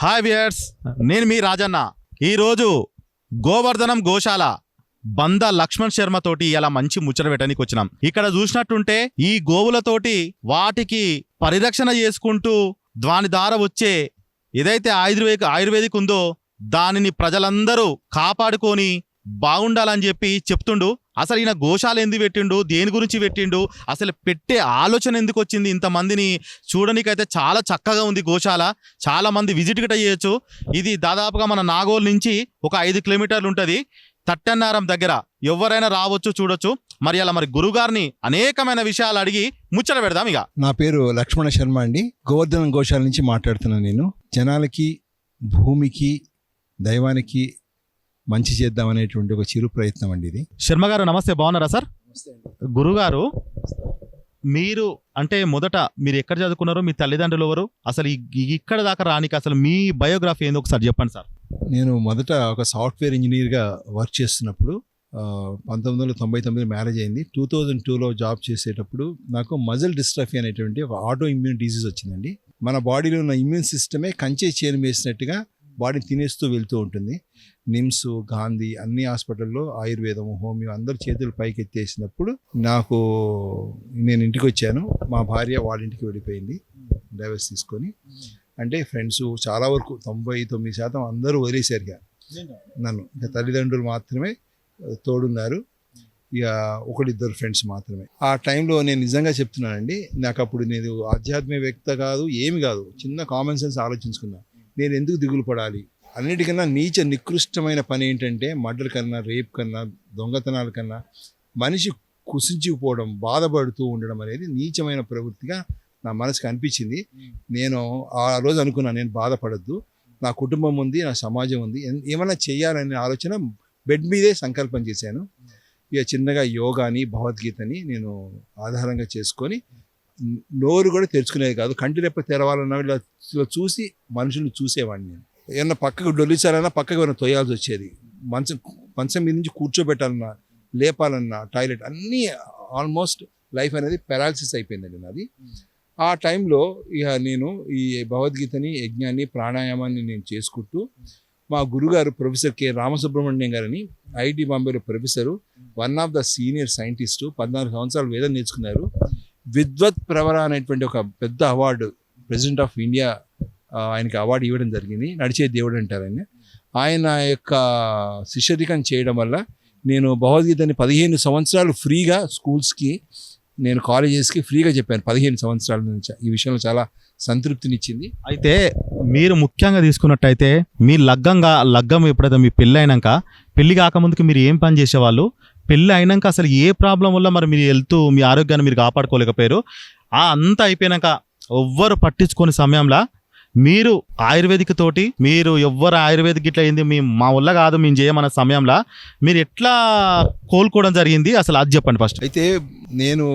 Hi viewers నేను మీ రాజన్న. ఈరోజు గోవర్ధనం గోశాల బంద లక్ష్మణ్ శర్మ తోటి ఇలా మంచి ముచ్చట పెట్టడానికి వచ్చినాం. ఇక్కడ చూసినట్టుంటే ఈ గోవులతోటి వాటికి పరిరక్షణ చేసుకుంటూ దాని ద్వారా వచ్చే ఏదైతే ఆయుర్వేదిక ఆయుర్వేదిక్ ఉందో దానిని ప్రజలందరూ కాపాడుకొని బాగుండాలని చెప్పి చెప్తుండు. అసలు ఈయన గోశాల ఎందుకు పెట్టిండు? దేని గురించి పెట్టిండు? అసలు పెట్టే ఆలోచన ఎందుకు వచ్చింది? ఇంతమందిని చూడడానికైతే చాలా చక్కగా ఉంది గోశాల. చాలా మంది విజిట్ గిట చేయొచ్చు. ఇది దాదాపుగా మన నాగోల్ నుంచి ఒక ఐదు కిలోమీటర్లు ఉంటుంది. తట్టన్నారం దగ్గర ఎవరైనా రావచ్చు చూడొచ్చు. మరి అలా మరి గురుగారిని అనేకమైన విషయాలు అడిగి ముచ్చట పెడదాం ఇక. నా పేరు లక్ష్మణ శర్మ అండి. గోవర్ధన గోశాల నుంచి మాట్లాడుతున్నాను నేను. జనాలకి భూమికి దైవానికి మంచి చేద్దాం అనేటువంటి ఒక చిరు ప్రయత్నం అండి ఇది. శర్మ గారు నమస్తే. బాగున్నారా సార్? గురుగారు మీరు అంటే మొదట మీరు ఎక్కడ చదువుకున్నారో? మీ తల్లిదండ్రులు ఎవరు? అసలు ఇక్కడ దాకా రానికి అసలు మీ బయోగ్రఫీ ఏందో ఒకసారి చెప్పండి సార్. నేను మొదట ఒక సాఫ్ట్వేర్ ఇంజనీర్గా వర్క్ చేస్తున్నప్పుడు పంతొమ్మిది వందల తొంభై తొమ్మిది మ్యారేజ్ అయింది. టూ థౌజండ్ టూలో జాబ్ చేసేటప్పుడు నాకు మజిల్ డిస్ట్రఫీ అనేటువంటి ఒక ఆటో ఇమ్యూన్ డిసీజ్ వచ్చిందండి. మన బాడీలో ఉన్న ఇమ్యూన్ సిస్టమే కంచే చేను వేసినట్టుగా బాడీ తినేస్తూ వెళ్తూ ఉంటుంది. నిమ్స్ గాంధీ అన్ని హాస్పిటల్లో ఆయుర్వేదం హోమియో అందరు చేతులు పైకి ఎత్తేసినప్పుడు నాకు నేను ఇంటికి వచ్చాను మా భార్య వాళ్ళ ఇంటికి వెళ్ళిపోయింది. డైవర్స్ తీసుకొని. అంటే ఫ్రెండ్స్ చాలా వరకు తొంభై తొమ్మిది శాతం అందరూ వదిలేశారు ఇక నన్ను. ఇంకా తల్లిదండ్రులు మాత్రమే తోడున్నారు. ఇక ఒకడిద్దరు ఫ్రెండ్స్ మాత్రమే. ఆ టైంలో నేను నిజంగా చెప్తున్నానండి. నాకు అప్పుడు నేను ఆధ్యాత్మిక వ్యక్త కాదు ఏమి కాదు. చిన్న కామన్ సెన్స్ ఆలోచించుకున్నా. నేను ఎందుకు దిగులు పడాలి? అన్నిటికన్నా నీచ నికృష్టమైన పని ఏంటంటే మర్డర్ కన్నా రేప్ కన్నా దొంగతనాల కన్నా మనిషి కుసించిపోవడం బాధపడుతూ ఉండడం అనేది నీచమైన ప్రవృత్తిగా నా మనసుకు అనిపించింది. నేను ఆ రోజు అనుకున్నా నేను బాధపడద్దు. నా కుటుంబం ఉంది నా సమాజం ఉంది. ఏమైనా చేయాలనే ఆలోచన బెడ్ మీదే సంకల్పం చేశాను. ఇక చిన్నగా యోగాని భగవద్గీతని నేను ఆధారంగా చేసుకొని నోరు కూడా తెరుచుకునేది కాదు. కంటి రెప్ప తెరవాలన్నా ఇలా చూసి మనుషులు చూసేవాడిని నేను. ఏమన్నా పక్కకు డొల్లించాలన్నా పక్కకు ఏమైనా తొయ్యాల్సి వచ్చేది. మంచం మంచం మీద నుంచి కూర్చోబెట్టాలన్నా లేపాలన్నా టాయిలెట్ అన్నీ ఆల్మోస్ట్ లైఫ్ అనేది పెరాలసిస్ అయిపోయిందండి నాది. ఆ టైంలో ఇక నేను ఈ భగవద్గీతని యజ్ఞాన్ని ప్రాణాయామాన్ని నేను చేసుకుంటూ మా గురుగారు ప్రొఫెసర్ కె రామసుబ్రహ్మణ్యం గారని ఐఐటి బాంబేలో professor one of the senior scientist పద్నాలుగు సంవత్సరాలు వేదం నేర్చుకున్నారు. విద్వత్ ప్రవర అనేటువంటి ఒక పెద్ద అవార్డు ప్రెసిడెంట్ ఆఫ్ ఇండియా ఆయనకి అవార్డు ఇవ్వడం జరిగింది. నడిచే దేవుడు అంటారు ఆయన. ఆయన యొక్క శిష్యరికం చేయడం వల్ల నేను భగవద్గీతని పదిహేను సంవత్సరాలు ఫ్రీగా స్కూల్స్కి నేను కాలేజెస్కి ఫ్రీగా చెప్పాను. పదిహేను సంవత్సరాల నుంచి. ఈ విషయంలో చాలా సంతృప్తినిచ్చింది. అయితే మీరు ముఖ్యంగా తీసుకున్నట్టయితే మీ లగ్గంగా లగ్గం ఎప్పుడైతే మీ పెళ్ళి అయినాక పెళ్ళి కాకముందుకు మీరు ఏం పని చేసేవాళ్ళు? పెళ్ళి అయినాక అసలు ఏ ప్రాబ్లం వల్ల మరి మీరు వెళ్తూ మీ ఆరోగ్యాన్ని మీరు కాపాడుకోలేకపోయారు? ఆ అంతా అయిపోయినాక ఎవ్వరు పట్టించుకునే సమయంలో మీరు ఆయుర్వేదిక్ తోటి మీరు ఎవ్వరు ఆయుర్వేదిక్ ఇట్లా అయింది మీ మా వల్ల కాదు మేము చేయమన్న సమయంలో మీరు ఎట్లా కోలుకోవడం జరిగింది? అసలు అది చెప్పండి ఫస్ట్. అయితే నేను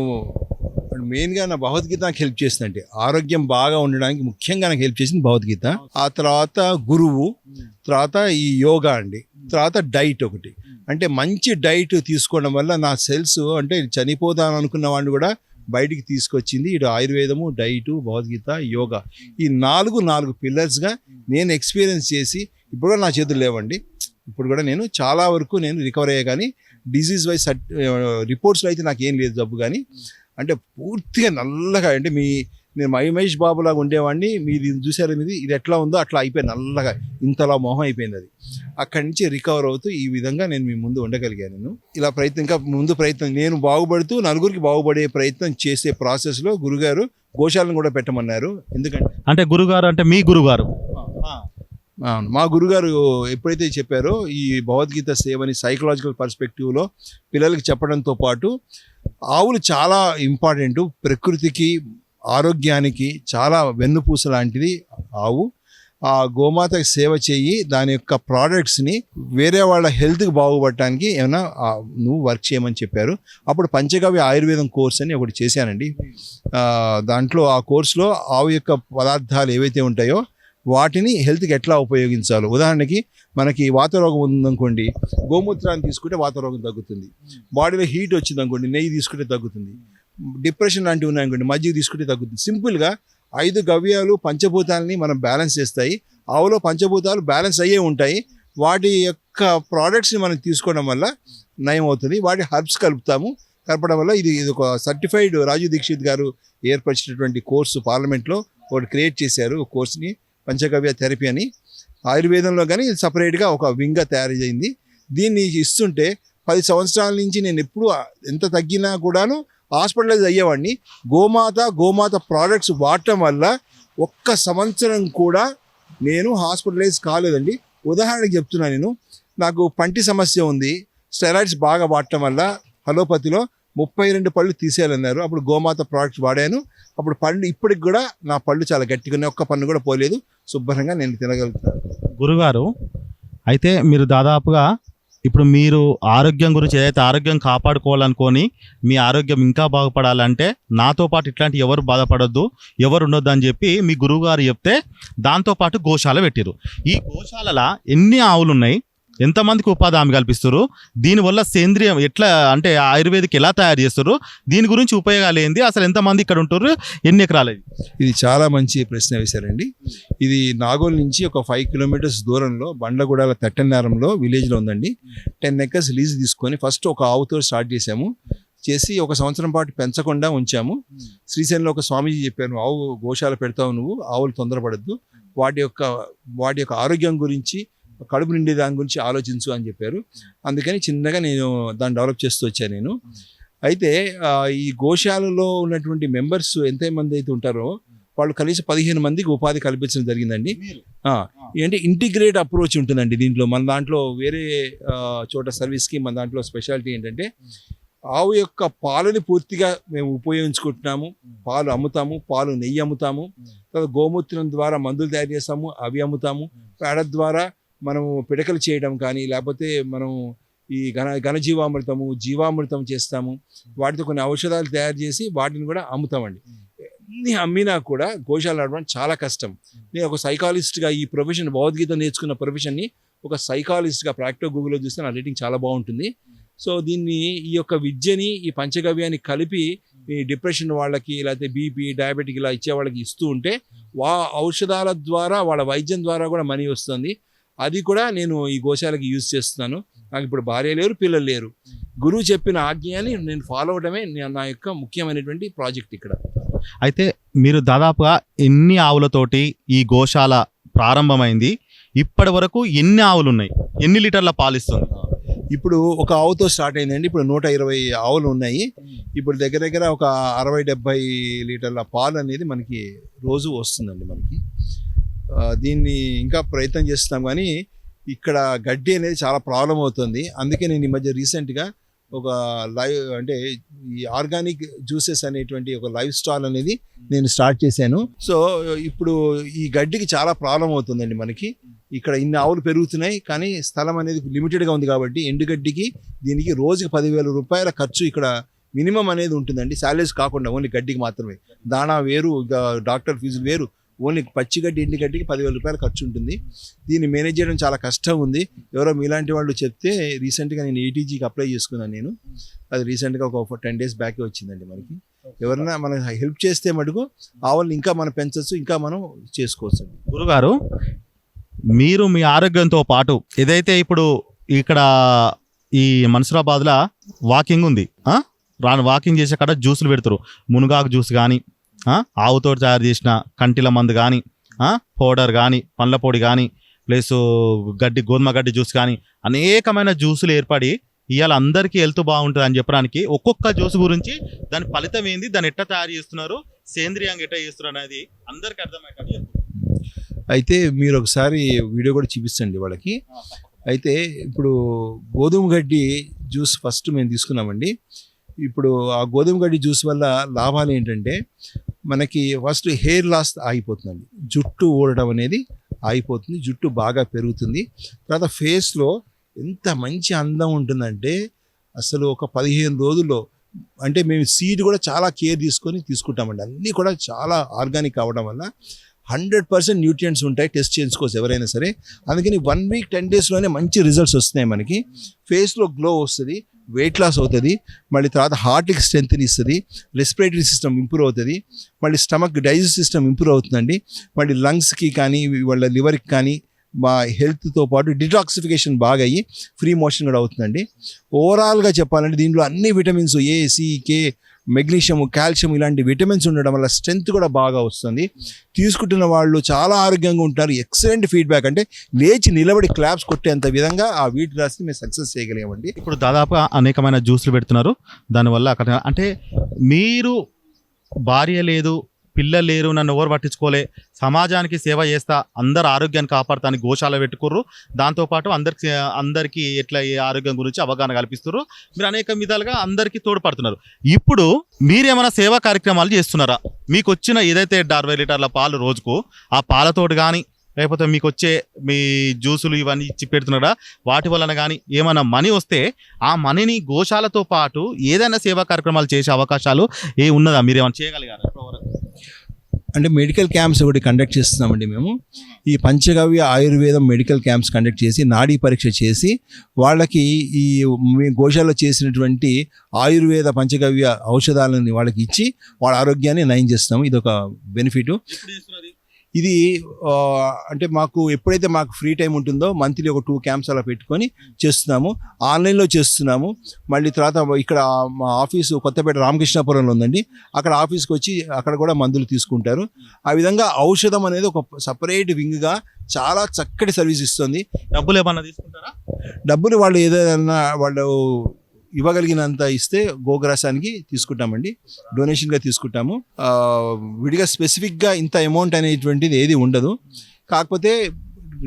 మెయిన్గా నా భగవద్గీత నాకు హెల్ప్ చేసిందంటే ఆరోగ్యం బాగా ఉండడానికి ముఖ్యంగా నాకు హెల్ప్ చేసింది భగవద్గీత. ఆ తర్వాత గురువు తర్వాత ఈ యోగా అండి తర్వాత డైట్ ఒకటి. అంటే మంచి డైట్ తీసుకోవడం వల్ల నా సెల్స్ అంటే చనిపోతాను అనుకున్న వాడిని కూడా బయటికి తీసుకొచ్చింది. ఇటు ఆయుర్వేదము డైటు భగవద్గీత యోగా. ఈ నాలుగు నాలుగు పిల్లర్స్గా నేను ఎక్స్పీరియన్స్ చేసి ఇప్పుడు కూడా నా చేతులు లేవండి. ఇప్పుడు కూడా నేను చాలా వరకు నేను రికవర్ అయ్యా కానీ డిసీజ్ వైజ్ రిపోర్ట్స్లో అయితే నాకు ఏం లేదు జబ్బు కానీ అంటే పూర్తిగా నల్లగా అంటే మీ నేను మై మహేష్ బాబులాగా ఉండేవాడిని. మీరు ఇది చూసారు మీది? ఇది ఎట్లా ఉందో అట్లా అయిపోయి నల్లగా. ఇంతలా మొహం అయిపోయింది అది. అక్కడి నుంచి రికవర్ అవుతూ ఈ విధంగా నేను మీ ముందు ఉండగలిగాను నేను. ఇలా ప్రయత్నం ఇంకా ముందు ప్రయత్నం నేను బాగుపడుతూ నలుగురికి బాగుపడే ప్రయత్నం చేసే ప్రాసెస్లో గురుగారు గోశాలను కూడా పెట్టమన్నారు. ఎందుకంటే అంటే గురుగారు అంటే మీ గురుగారు. అవును. మా గురుగారు ఎప్పుడైతే చెప్పారో ఈ భగవద్గీత సేవని సైకలాజికల్ పర్స్పెక్టివ్లో పిల్లలకి చెప్పడంతో పాటు ఆవులు చాలా ఇంపార్టెంట్ ప్రకృతికి ఆరోగ్యానికి చాలా వెన్నుపూస లాంటిది ఆవు. ఆ గోమాతకి సేవ చేయి దాని యొక్క ప్రోడక్ట్స్ని వేరే వాళ్ళ హెల్త్కి బాగుపడటానికి ఏమైనా నువ్వు వర్క్ చేయమని చెప్పారు. అప్పుడు పంచగవ్య ఆయుర్వేదం కోర్స్ అని ఒకటి చేశానండి. దాంట్లో ఆ కోర్సులో ఆవు యొక్క పదార్థాలు ఏవైతే ఉంటాయో వాటిని హెల్త్కి ఎట్లా ఉపయోగించాలో. ఉదాహరణకి మనకి వాతరోగం ఉందనుకోండి గోమూత్రాన్ని తీసుకుంటే వాతరోగం తగ్గుతుంది. బాడీలో హీట్ వచ్చింది అనుకోండి నెయ్యి తీసుకుంటే తగ్గుతుంది. డిప్రెషన్ లాంటివి ఉన్నాయనుకోండి మజ్జిగ తీసుకుంటే తగ్గుతుంది. సింపుల్గా ఐదు గవ్యాలు పంచభూతాలని మనం బ్యాలెన్స్ చేస్తాయి. ఆవులో పంచభూతాలు బ్యాలెన్స్ అయ్యే ఉంటాయి. వాటి యొక్క ప్రోడక్ట్స్ని మనం తీసుకోవడం వల్ల నయం అవుతుంది. వాటి హర్బ్స్ కలుపుతాము. కలపడం వల్ల ఇది ఇది ఒక సర్టిఫైడ్ రాజు దీక్షిత్ గారు ఏర్పరిచినటువంటి కోర్సు పార్లమెంట్లో ఒకటి క్రియేట్ చేశారు. కోర్స్ని పంచగవ్య థెరపీ అని. ఆయుర్వేదంలో కానీ ఇది సపరేట్గా ఒక వింగ్గా తయారు అయింది దీన్ని ఇస్తుంటే పది సంవత్సరాల నుంచి నేను ఎప్పుడు ఎంత తగ్గినా కూడాను హాస్పిటలైజ్ అయ్యేవాడిని. గోమాత గోమాత ప్రోడక్ట్స్ వాడటం వల్ల ఒక్క సంవత్సరం కూడా నేను హాస్పిటలైజ్ కాలేదండి. ఉదాహరణకి చెప్తున్నాను నేను. నాకు పంటి సమస్య ఉంది. స్టెరాయిడ్స్ బాగా వాడటం వల్ల అలోపతిలో ముప్పై రెండు పళ్ళు తీసేయాలన్నారు. అప్పుడు గోమాత ప్రోడక్ట్స్ వాడాను. అప్పుడు పళ్ళు ఇప్పటికి కూడా నా పళ్ళు చాలా గట్టిగా ఉన్నాయి. ఒక్క పన్ను కూడా పోలేదు. శుభ్రంగా నేను తినగలుగుతాను. గురుగారు అయితే మీరు దాదాపుగా ఇప్పుడు మీరు ఆరోగ్యం గురించి ఏదైతే ఆరోగ్యం కాపాడుకోవాలనుకొని మీ ఆరోగ్యం ఇంకా బాగుపడాలంటే నాతో పాటు ఇట్లాంటి ఎవరు బాధపడొద్దు ఎవరు ఉండొద్దు అని చెప్పి మీ గురువు గారు చెప్తే దాంతోపాటు గోశాల పెట్టిరు ఈ గోశాలలో ఎన్ని ఆవులు ఉన్నాయి ఎంతమందికి ఉపాధి హామీ కల్పిస్తారు దీనివల్ల సేంద్రియం ఎట్లా అంటే ఆయుర్వేదిక్ ఎలా తయారు చేస్తారు దీని గురించి ఉపయోగాలు ఏంది? అసలు ఎంతమంది ఇక్కడ ఉంటారు ఎన్ని ఎకరాలు ఇది? చాలా మంచి ప్రశ్న వేశారండి. ఇది నాగోల్ నుంచి ఒక ఫైవ్ కిలోమీటర్స్ దూరంలో బండ్లగూడాల తట్టన్నారంలో విలేజ్లో ఉందండి. టెన్ ఎకర్స్ లీజ్ తీసుకొని ఫస్ట్ ఒక ఆవుతో స్టార్ట్ చేసాము చేసి ఒక సంవత్సరం పాటు పెంచకుండా ఉంచాము. శ్రీశైలంలో ఒక స్వామీజీ చెప్పాను ఆవు గోశాల పెడతావు నువ్వు ఆవులు తొందరపడద్దు. వాటి యొక్క వాటి యొక్క ఆరోగ్యం గురించి కడుపు నిండే దాని గురించి ఆలోచించు అని చెప్పారు. అందుకని చిన్నగా నేను దాన్ని డెవలప్ చేస్తూ వచ్చాను నేను. అయితే ఈ గోశాలలో ఉన్నటువంటి మెంబర్స్ ఎంతమంది అయితే ఉంటారో వాళ్ళు కనీసం పదిహేను మందికి ఉపాధి కల్పించడం జరిగిందండి. ఏంటి ఇంటిగ్రేట్ అప్రోచ్ ఉంటుందండి దీంట్లో. మన దాంట్లో వేరే చోట సర్వీస్కి మన దాంట్లో స్పెషాలిటీ ఏంటంటే ఆవు యొక్క పాలని పూర్తిగా మేము ఉపయోగించుకుంటున్నాము. పాలు అమ్ముతాము పాలు నెయ్యి అమ్ముతాము. తర్వాత గోమూత్రం ద్వారా మందులు తయారు చేస్తాము అవి అమ్ముతాము. పేడ ద్వారా మనము పిడకలు చేయడం కానీ లేకపోతే మనం ఈ ఘన ఘనజీవామృతము జీవామృతం చేస్తాము. వాటితో కొన్ని ఔషధాలు తయారు చేసి వాటిని కూడా అమ్ముతామండి. ఎన్ని అమ్మినా కూడా గోశాల నడవడం చాలా కష్టం. నేను ఒక సైకాలజిస్ట్గా ఈ ప్రొఫెషన్ భగవద్గీత నేర్చుకున్న ప్రొఫెషన్ని ఒక సైకాలజిస్ట్గా ప్రాక్టికల్ గూగుల్లో చూస్తే నా రేటింగ్ చాలా బాగుంటుంది. సో దీన్ని ఈ యొక్క విద్యని ఈ పంచగవ్యాన్ని కలిపి ఈ డిప్రెషన్ వాళ్ళకి లేకపోతే బీపీ డయాబెటిక్ ఇలా ఇచ్చే వాళ్ళకి ఇస్తూ ఉంటే వా ఔషధాల ద్వారా వాళ్ళ వైద్యం ద్వారా కూడా మనీ వస్తుంది. అది కూడా నేను ఈ గోశాలకి యూజ్ చేస్తున్నాను. నాకు ఇప్పుడు భార్య లేరు పిల్లలు లేరు. గురువు చెప్పిన ఆజ్ఞని నేను ఫాలో అవడమే నే- యొక్క ముఖ్యమైనటువంటి ప్రాజెక్ట్ ఇక్కడ. అయితే మీరు దాదాపుగా ఎన్ని ఆవులతోటి ఈ గోశాల ప్రారంభమైంది? ఇప్పటి వరకు ఎన్ని ఆవులు ఉన్నాయి ఎన్ని లీటర్ల పాలిస్తుంది? ఇప్పుడు ఒక ఆవుతో స్టార్ట్ అయిందండి. ఇప్పుడు నూట ఇరవై ఆవులు ఉన్నాయి. ఇప్పుడు దగ్గర దగ్గర ఒక అరవై డెబ్బై లీటర్ల పాలు అనేది మనకి రోజు వస్తుందండి మనకి. దీన్ని ఇంకా ప్రయత్నం చేస్తున్నాం కానీ ఇక్కడ గడ్డి అనేది చాలా ప్రాబ్లం అవుతుంది. అందుకే నేను ఈ మధ్య రీసెంట్గా ఒక లైవ్ అంటే ఈ ఆర్గానిక్ జ్యూసెస్ అనేటువంటి ఒక లైవ్ స్టాల్ అనేది నేను స్టార్ట్ చేశాను. సో ఇప్పుడు ఈ గడ్డికి చాలా ప్రాబ్లం అవుతుందండి మనకి. ఇక్కడ ఇన్ని ఆవులు పెరుగుతున్నాయి కానీ స్థలం అనేది లిమిటెడ్గా ఉంది కాబట్టి ఎండుగడ్డికి దీనికి రోజుకి పదివేల రూపాయల ఖర్చు ఇక్కడ మినిమం అనేది ఉంటుందండి. శాలరీస్ కాకుండా ఓన్లీ గడ్డికి మాత్రమే. దాణా వేరు డాక్టర్ ఫీజులు వేరు. ఓన్లీ పచ్చి గడ్డి గడ్డికి పదివేల రూపాయలు ఖర్చు ఉంటుంది. దీన్ని మేనేజ్ చేయడం చాలా కష్టం ఉంది. ఎవరో మీలాంటి వాళ్ళు చెప్తే రీసెంట్గా నేను ఏటీజీకి అప్లై చేసుకున్నాను నేను. అది రీసెంట్గా ఒక టెన్ డేస్ బ్యాక్ వచ్చిందండి మనకి. ఎవరైనా మనం హెల్ప్ చేస్తే మటుకు ఆవులను ఇంకా మనం పెంచవచ్చు ఇంకా మనం చేసుకోవచ్చు. గురుగారు మీరు మీ ఆరోగ్యంతో పాటు ఏదైతే ఇప్పుడు ఇక్కడ ఈ మన్సూరాబాద్లో వాకింగ్ ఉంది రాను వాకింగ్ చేసే కాడ జ్యూసులు పెడతారు. మునగాకు జ్యూస్ కానీ ఆవుతో తయారు చేసిన కంటిల మందు కానీ పౌడర్ కానీ పండ్ల పొడి కానీ ప్లస్ గడ్డి గోధుమ గడ్డి జ్యూస్ కానీ అనేకమైన జ్యూసులు ఏర్పడి ఇవాళ అందరికీ హెల్త్ బాగుంటుంది అని చెప్పడానికి ఒక్కొక్క జ్యూస్ గురించి దాని ఫలితం ఏంది దాన్ని ఎట్లా తయారు చేస్తున్నారు సేంద్రియంగా ఎట్లా చేస్తున్నారు అనేది అందరికీ అర్థమయ్యేటట్టు. అయితే మీరు ఒకసారి వీడియో కూడా చూపించండి వాళ్ళకి. అయితే ఇప్పుడు గోధుమ గడ్డి జ్యూస్ ఫస్ట్ మేము తీసుకున్నామండి. ఇప్పుడు ఆ గోధుమ గడ్డి జ్యూస్ వల్ల లాభాలు ఏంటంటే మనకి ఫస్ట్ హెయిర్ లాస్ ఆగిపోతుందండి. జుట్టు ఊడడం అనేది ఆగిపోతుంది జుట్టు బాగా పెరుగుతుంది. తర్వాత ఫేస్లో ఎంత మంచి అందం ఉంటుందంటే అసలు ఒక పదిహేను రోజుల్లో అంటే మేము సీడ్ కూడా చాలా కేర్ తీసుకొని తీసుకుంటామండి. అన్నీ కూడా చాలా ఆర్గానిక్ అవ్వడం వల్ల హండ్రెడ్ పర్సెంట్ న్యూట్రియంట్స్ ఉంటాయి టెస్ట్ చేయించుకోవచ్చు ఎవరైనా సరే. అందుకని వన్ వీక్ టెన్ డేస్లోనే మంచి రిజల్ట్స్ వస్తున్నాయి మనకి. ఫేస్లో గ్లో వస్తుంది. వెయిట్ లాస్ అవుతుంది మళ్ళీ తర్వాత హార్ట్కి స్ట్రెంత్ని ఇస్తుంది రెస్పిరేటరీ సిస్టమ్ ఇంప్రూవ్ అవుతుంది మళ్ళీ స్టమక్ డైజెస్ట్ సిస్టమ్ ఇంప్రూవ్ అవుతుందండి మళ్ళీ లంగ్స్కి కానీ వాళ్ళ లివర్కి కానీ మా హెల్త్తో పాటు డిటాక్సిఫికేషన్ బాగా అయ్యి ఫ్రీ మోషన్ కూడా అవుతుందండి. ఓవరాల్గా చెప్పాలంటే దీంట్లో అన్ని vitamins A C K magnesium calcium ఇలాంటి విటమిన్స్ ఉండడం వల్ల స్ట్రెంత్ కూడా బాగా వస్తుంది. తీసుకుంటున్న వాళ్ళు చాలా ఆరోగ్యంగా ఉంటారు. ఎక్సలెంట్ ఫీడ్బ్యాక్ అంటే లేచి నిలబడి క్లాప్స్ కొట్టేంత విధంగా ఆ వీట్ గ్రాస్ని మేము సక్సెస్ చేయగలిగామండి. ఇప్పుడు దాదాపుగా అనేకమైన జ్యూస్లు పెడుతున్నారు. దానివల్ల అక్కడ అంటే మీరు భార్య లేదు పిల్లలు లేరు నన్ను ఎవరు పట్టించుకోలే. సమాజానికి సేవ చేస్తా అందరు ఆరోగ్యాన్ని కాపాడుతానికి గోశాల పెట్టుకుర్రు. దాంతోపాటు అందరికి అందరికీ ఎట్లా ఈ ఆరోగ్యం గురించి అవగాహన కల్పిస్తున్నారు మీరు అనేక విధాలుగా అందరికీ తోడ్పడుతున్నారు. ఇప్పుడు మీరేమైనా సేవా కార్యక్రమాలు చేస్తున్నారా? మీకు వచ్చిన ఏదైతే అరవై లీటర్ల పాలు రోజుకు ఆ పాలతోటి కానీ లేకపోతే మీకు వచ్చే మీ జ్యూసులు ఇవన్నీ ఇచ్చి పెడుతున్నారా వాటి వలన కానీ ఏమైనా మనీ వస్తే ఆ మనీని గోశాలతో పాటు ఏదైనా సేవా కార్యక్రమాలు చేసే అవకాశాలు ఏ ఉన్నదా? మీరు ఏమైనా చేయగలిగారా? ఇప్పటివరకు? అంటే మెడికల్ క్యాంప్స్ ఒకటి కండక్ట్ చేస్తున్నామండి మేము. ఈ పంచగవ్య ఆయుర్వేదం మెడికల్ క్యాంప్స్ కండక్ట్ చేసి నాడీ పరీక్ష చేసి వాళ్ళకి ఈ మీ గోశాలలో చేసినటువంటి ఆయుర్వేద పంచగవ్య ఔషధాలని వాళ్ళకి ఇచ్చి వాళ్ళ ఆరోగ్యాన్ని నయం చేస్తాము ఇది ఒక బెనిఫిట్ ఇది అంటే మాకు ఎప్పుడైతే మాకు ఫ్రీ టైం ఉంటుందో మంత్లీ ఒక టూ క్యాంప్స్ అలా పెట్టుకొని చేస్తున్నాము. ఆన్లైన్లో చేస్తున్నాము. మళ్ళీ తర్వాత ఇక్కడ మా ఆఫీసు కొత్తపేట రామకృష్ణాపురంలో ఉందండి. అక్కడ ఆఫీస్కి వచ్చి అక్కడ కూడా మందులు తీసుకుంటారు. ఆ విధంగా ఔషధం అనేది ఒక సపరేట్ వింగ్గా చాలా చక్కటి సర్వీస్ ఇస్తుంది. డబ్బులు ఏమన్నా తీసుకుంటారా? డబ్బులు వాళ్ళు ఏదైనా వాళ్ళు ఇవ్వగలిగినంత ఇస్తే గోగ్రాసానికి తీసుకుంటామండి. డొనేషన్గా తీసుకుంటాము. విడిగా స్పెసిఫిక్గా ఇంత అమౌంట్ అనేటువంటిది ఏది ఉండదు. కాకపోతే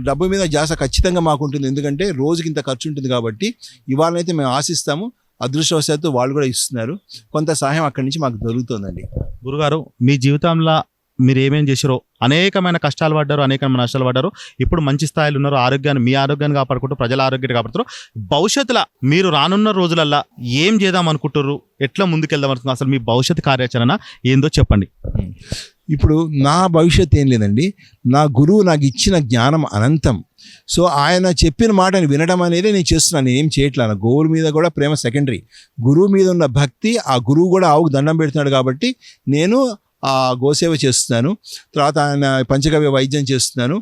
డబ్బు మీద జాస ఖచ్చితంగా మాకు ఉంటుంది ఎందుకంటే రోజుకి ఇంత ఖర్చు ఉంటుంది కాబట్టి ఇవాళనైతే మేము ఆశిస్తాము. అదృష్టవశాత్తు వాళ్ళు కూడా ఇస్తున్నారు. కొంత సహాయం అక్కడి నుంచి మాకు దొరుకుతుందండి. గురుగారు మీ జీవితంలో మీరు ఏమేం చేసారో అనేకమైన కష్టాలు పడ్డారు అనేకమైన నష్టాలు పడ్డారు. ఇప్పుడు మంచి స్థాయిలో ఉన్నారు ఆరోగ్యాన్ని మీ ఆరోగ్యాన్ని కాపాడుకుంటూ ప్రజల ఆరోగ్యాన్ని కాపాడుతారు భవిష్యత్తులో మీరు రానున్న రోజులల్లో ఏం చేద్దాం అనుకుంటారు ఎట్లా ముందుకెళ్దాం అనుకుంటున్నారు? అసలు మీ భవిష్యత్ కార్యాచరణ ఏందో చెప్పండి. ఇప్పుడు నా భవిష్యత్ ఏం లేదండి. నా గురువు నాకు ఇచ్చిన జ్ఞానం అనంతం. సో ఆయన చెప్పిన మాటని వినడం అనేది నేను చేస్తున్నాను ఏం చేయట్లేదు నా గోవుల మీద కూడా ప్రేమ సెకండరీ గురువు మీద ఉన్న భక్తి ఆ గురువు కూడా ఆవుకు దండం పెడుతున్నాడు కాబట్టి నేను గోసేవ చేస్తున్నాను. తర్వాత ఆయన పంచగవ్య వైద్యం చేస్తున్నాను.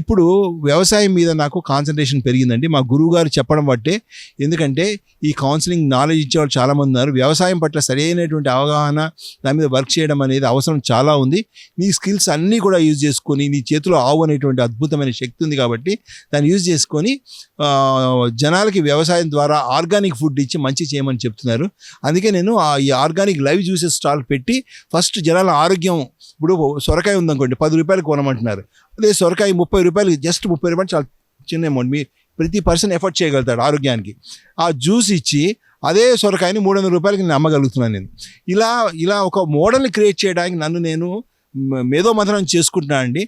ఇప్పుడు వ్యవసాయం మీద నాకు కాన్సన్ట్రేషన్ పెరిగిందండి. మా గురువు గారు చెప్పడం బట్టే ఎందుకంటే ఈ కౌన్సిలింగ్ నాలెడ్జ్ ఇచ్చేవాళ్ళు చాలామంది ఉన్నారు. వ్యవసాయం పట్ల సరైనటువంటి అవగాహన దాని మీద వర్క్ చేయడం అనేది అవసరం చాలా ఉంది. నీ స్కిల్స్ అన్నీ కూడా యూజ్ చేసుకొని నీ చేతిలో ఆవు అనేటువంటి అద్భుతమైన శక్తి ఉంది కాబట్టి దాన్ని యూజ్ చేసుకొని జనాలకి వ్యవసాయం ద్వారా ఆర్గానిక్ ఫుడ్ ఇచ్చి మంచి చేయమని చెప్తున్నారు. అందుకే నేను ఆ ఈ ఆర్గానిక్ లైవ్ జ్యూసెస్ స్టాల్ పెట్టి ఫస్ట్ జనాల ఆరోగ్యం ఇప్పుడు సొరకాయ ఉందనుకోండి పది రూపాయలు కొనమంటున్నారు. అదే సొరకాయ ముప్పై రూపాయలు జస్ట్ ముప్పై రూపాయలు చాలా చిన్న అమౌంట్ మీరు ప్రతి పర్సన్ ఎఫర్ట్ చేయగలుగుతాడు ఆరోగ్యానికి. ఆ జ్యూస్ ఇచ్చి అదే సొరకాయని మూడు వందల రూపాయలకి నేను అమ్మగలుగుతున్నాను నేను. ఇలా ఇలా ఒక మోడల్ని క్రియేట్ చేయడానికి నన్ను నేను మేధో మథనం చేసుకుంటున్నాను అండి.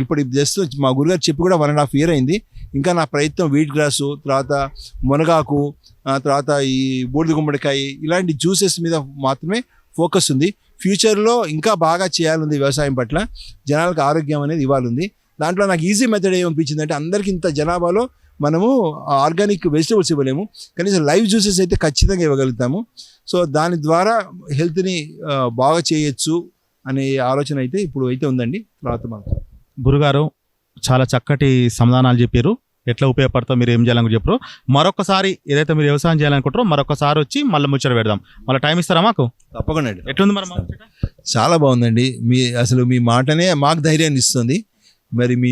ఇప్పుడు జస్ట్ మా గురుగారు చెప్పి కూడా వన్ అండ్ హాఫ్ ఇయర్ అయింది. ఇంకా నా ప్రయత్నం వీట్ గ్రాసు తర్వాత మునగాకు తర్వాత ఈ బూడిద గుమ్మడికాయ ఇలాంటి జ్యూసెస్ మీద మాత్రమే ఫోకస్ ఉంది. ఫ్యూచర్లో ఇంకా బాగా చేయాలంది వ్యవసాయం పట్ల జనాలకు ఆరోగ్యం అనేది ఇవ్వాలి దాంట్లో నాకు ఈజీ మెథడ్ ఏమనిపించింది అంటే అందరికి ఇంత జనాభాలో మనము ఆర్గానిక్ వెజిటబుల్స్ ఇవ్వలేము. కనీసం లైవ్ జ్యూసెస్ అయితే ఖచ్చితంగా ఇవ్వగలుగుతాము. సో దాని ద్వారా హెల్త్ని బాగా చేయొచ్చు అనే ఆలోచన అయితే ఇప్పుడు అయితే ఉందండి. తర్వాత మాకు గురుగారు చాలా చక్కటి సమాధానాలు చెప్పారు. ఎట్లా ఉపయోగపడతా మీరు ఏం చేయాలని చెప్పారు మరొకసారి ఏదైతే మీరు వ్యవసాయం చేయాలనుకుంటారో మరొకసారి వచ్చి మళ్ళీ ముచ్చట పెడదాం. మళ్ళీ టైం ఇస్తారా మాకు? తప్పకుండా అండి. ఎట్లుంది మరి? చాలా బాగుందండి. మీ అసలు మీ మాటనే మాకు ధైర్యాన్ని ఇస్తుంది. మరి మీ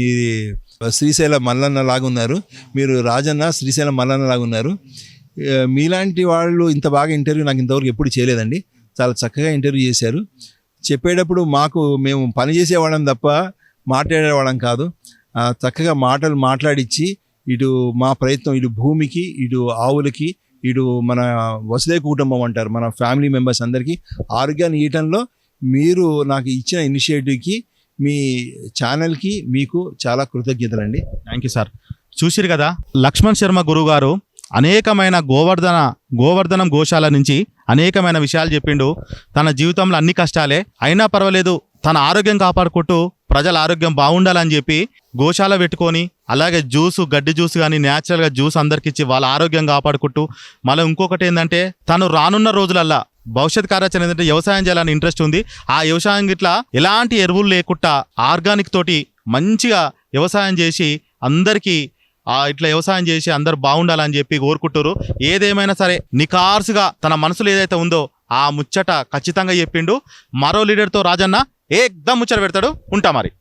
శ్రీశైల మల్లన్న లాగా ఉన్నారు. మీరు రాజన్న శ్రీశైలం మల్లన్న లాగా ఉన్నారు. ఆ, మీలాంటి వాళ్ళు ఇంత బాగా ఇంటర్వ్యూ నాకు ఇంతవరకు ఎప్పుడు చేయలేదండి. చాలా చక్కగా ఇంటర్వ్యూ చేశారు. చెప్పేటప్పుడు మాకు మేము పని చేసేవాళ్ళం తప్ప మాట్లాడేవాళ్ళం కాదు. చక్కగా మాటలు మాట్లాడిచ్చి ఇటు మా ప్రయత్నం ఇటు భూమికి ఇటు ఆవులకి ఇటు మన వసుదే కుటుంబం అంటారు మన ఫ్యామిలీ మెంబర్స్ అందరికీ ఆరోగ్యాన్ని ఇవ్వటంలో మీరు నాకు ఇచ్చిన ఇనిషియేటివ్కి మీ ఛానల్కి మీకు చాలా కృతజ్ఞతలండి. థ్యాంక్ యూ సార్ చూసిరు కదా లక్ష్మణ్ శర్మ గురువు గారు అనేకమైన గోవర్ధన గోవర్ధనం గోశాల నుంచి అనేకమైన విషయాలు చెప్పిండు. తన జీవితంలో అన్ని కష్టాలే. అయినా పర్వాలేదు తన ఆరోగ్యం కాపాడుకుంటూ ప్రజల ఆరోగ్యం బాగుండాలని చెప్పి గోశాల పెట్టుకొని అలాగే జ్యూస్ గడ్డి జ్యూస్ కానీ న్యాచురల్గా జ్యూస్ అందరికి ఇచ్చి వాళ్ళ ఆరోగ్యం కాపాడుకుంటూ మళ్ళీ ఇంకొకటి ఏంటంటే తను రానున్న రోజులల్లా భవిష్యత్ కార్యాచరణ ఏంటంటే వ్యవసాయం చేయాలని ఇంట్రెస్ట్ ఉంది. ఆ వ్యవసాయం ఇట్లా ఎలాంటి ఎరువులు లేకుండా ఆర్గానిక్ తోటి మంచిగా వ్యవసాయం చేసి అందరికీ ఇట్లా వ్యవసాయం చేసి అందరు బాగుండాలని చెప్పి కోరుకుంటారు ఏదేమైనా సరే నికార్సుగా తన మనసులో ఏదైతే ఉందో ఆ ముచ్చట ఖచ్చితంగా చెప్పిండు. మరో లీడర్తో రాజన్న ఏకదం ముచ్చట పెడతాడు. ఉంటా మరి.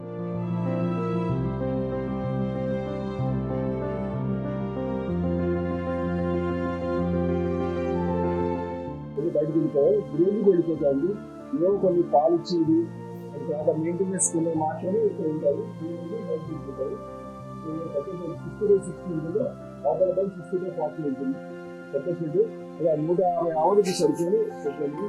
ఇది ఏవో కొన్ని పాలు ఇచ్చేది తర్వాత మెయింటెనెన్స్ మాత్రమే ఇక్కడ ఉంటారు. సిక్స్టీ డే సిక్స్టీ ఉంటుంది లోపల పై సిక్స్టీ డే ఫార్టీ ఉంటుంది. పెద్ద షెడ్ ఇలా నూట యాభై ఆవులకి సరిపోయి పెట్టండి.